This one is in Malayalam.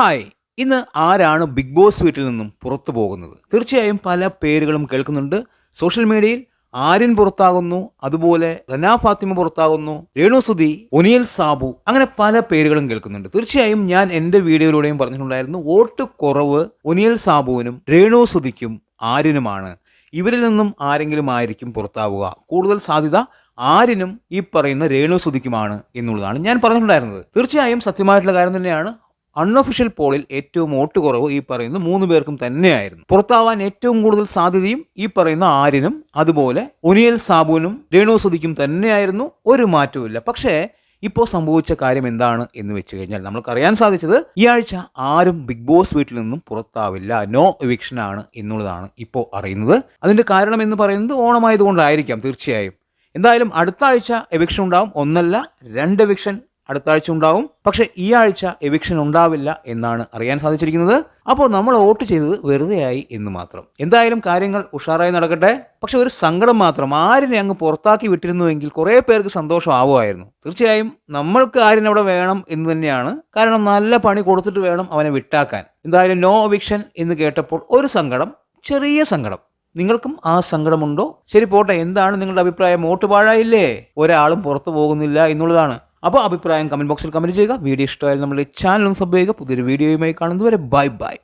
ഹായ് ഇന്ന് ആരാണ് ബിഗ് ബോസ് വീട്ടിൽ നിന്നും പുറത്തു പോകുന്നത്? തീർച്ചയായും പല പേരുകളും കേൾക്കുന്നുണ്ട്. സോഷ്യൽ മീഡിയയിൽ ആര്യൻ പുറത്താകുന്നു അതുപോലെ റനാ ഫാത്തിമ പുറത്താകുന്നു രേണു സുധി ഒനിയൽ സാബു അങ്ങനെ പല പേരുകളും കേൾക്കുന്നുണ്ട്. തീർച്ചയായും ഞാൻ എന്റെ വീഡിയോയിലൂടെയും പറഞ്ഞിട്ടുണ്ടായിരുന്നു വോട്ട് കുറവ് ഒനിയൽ സാബുവിനും രേണു സുധിക്കും ആര്യനുമാണ്. ഇവരിൽ നിന്നും ആരെങ്കിലും ആയിരിക്കും പുറത്താവുക. കൂടുതൽ സാധ്യത ആരിനും ഈ പറയുന്ന രേണു സുധിക്കുമാണ് എന്നുള്ളതാണ് ഞാൻ പറഞ്ഞിട്ടുണ്ടായിരുന്നത്. തീർച്ചയായും സത്യമായിട്ടുള്ള കാര്യം തന്നെയാണ് അൺഒഫീഷ്യൽ പോളിൽ ഏറ്റവും വോട്ട് കുറവ് ഈ പറയുന്ന മൂന്ന് പേർക്കും തന്നെയായിരുന്നു. പുറത്താവാൻ ഏറ്റവും കൂടുതൽ സാധ്യതയും ഈ പറയുന്ന ആര്യനും അതുപോലെ ഒനിയൽ സാബുവിനും രേണു സുധിക്കും തന്നെയായിരുന്നു. ഒരു മാറ്റവുമില്ല. പക്ഷേ ഇപ്പോൾ സംഭവിച്ച കാര്യം എന്താണ് എന്ന് വെച്ച് കഴിഞ്ഞാൽ നമ്മൾക്കറിയാൻ സാധിച്ചത് ഈ ആഴ്ച ആരും ബിഗ് ബോസ് വീട്ടിൽ നിന്നും പുറത്താവില്ല. നോ എവിക്ഷൻ ആണ് എന്നുള്ളതാണ് ഇപ്പോൾ അറിയുന്നത്. അതിന്റെ കാരണം എന്ന് പറയുന്നത് ഓണമായതുകൊണ്ടായിരിക്കാം തീർച്ചയായും. എന്തായാലും അടുത്ത ആഴ്ച എവിക്ഷൻ ഉണ്ടാവും. ഒന്നല്ല രണ്ട് എവിക്ഷൻ അടുത്ത ആഴ്ച ഉണ്ടാവും പക്ഷെ ഈ ആഴ്ച എവിക്ഷൻ ഉണ്ടാവില്ല എന്നാണ് അറിയാൻ സാധിച്ചിരിക്കുന്നത്. അപ്പോൾ നമ്മൾ വോട്ട് ചെയ്തത് വെറുതെയായി എന്ന് മാത്രം. എന്തായാലും കാര്യങ്ങൾ ഉഷാറായി നടക്കട്ടെ. പക്ഷെ ഒരു സങ്കടം മാത്രം. ആരിനെ അങ്ങ് പുറത്താക്കി വിട്ടിരുന്നുവെങ്കിൽ കുറേ പേർക്ക് സന്തോഷമാവുമായിരുന്നു തീർച്ചയായും നമ്മൾക്ക് ആരിനെ അവിടെ വേണം എന്ന് തന്നെയാണ്. കാരണം നല്ല പണി കൊടുത്തിട്ട് വേണം അവനെ വിട്ടാക്കാൻ. എന്തായാലും നോ എവിക്ഷൻ എന്ന് കേട്ടപ്പോൾ ഒരു സങ്കടം ചെറിയ സങ്കടം. നിങ്ങൾക്കും ആ സങ്കടമുണ്ടോ? ശരി പോട്ടെ. എന്താണ് നിങ്ങളുടെ അഭിപ്രായം? വോട്ട് പാഴായില്ലേ? ഒരാളും പുറത്തു പോകുന്നില്ല എന്നുള്ളതാണ്. അപ്പോൾ അഭിപ്രായം കമന്റ് ബോക്സിൽ കമന്റ് ചെയ്യുക. വീഡിയോ ഇഷ്ടമായാലും നമ്മുടെ ചാനലും സബ് ചെയ്യുക. പുതിയൊരു വീഡിയോയുമായി കാണുന്നതുവരെ ബൈ ബൈ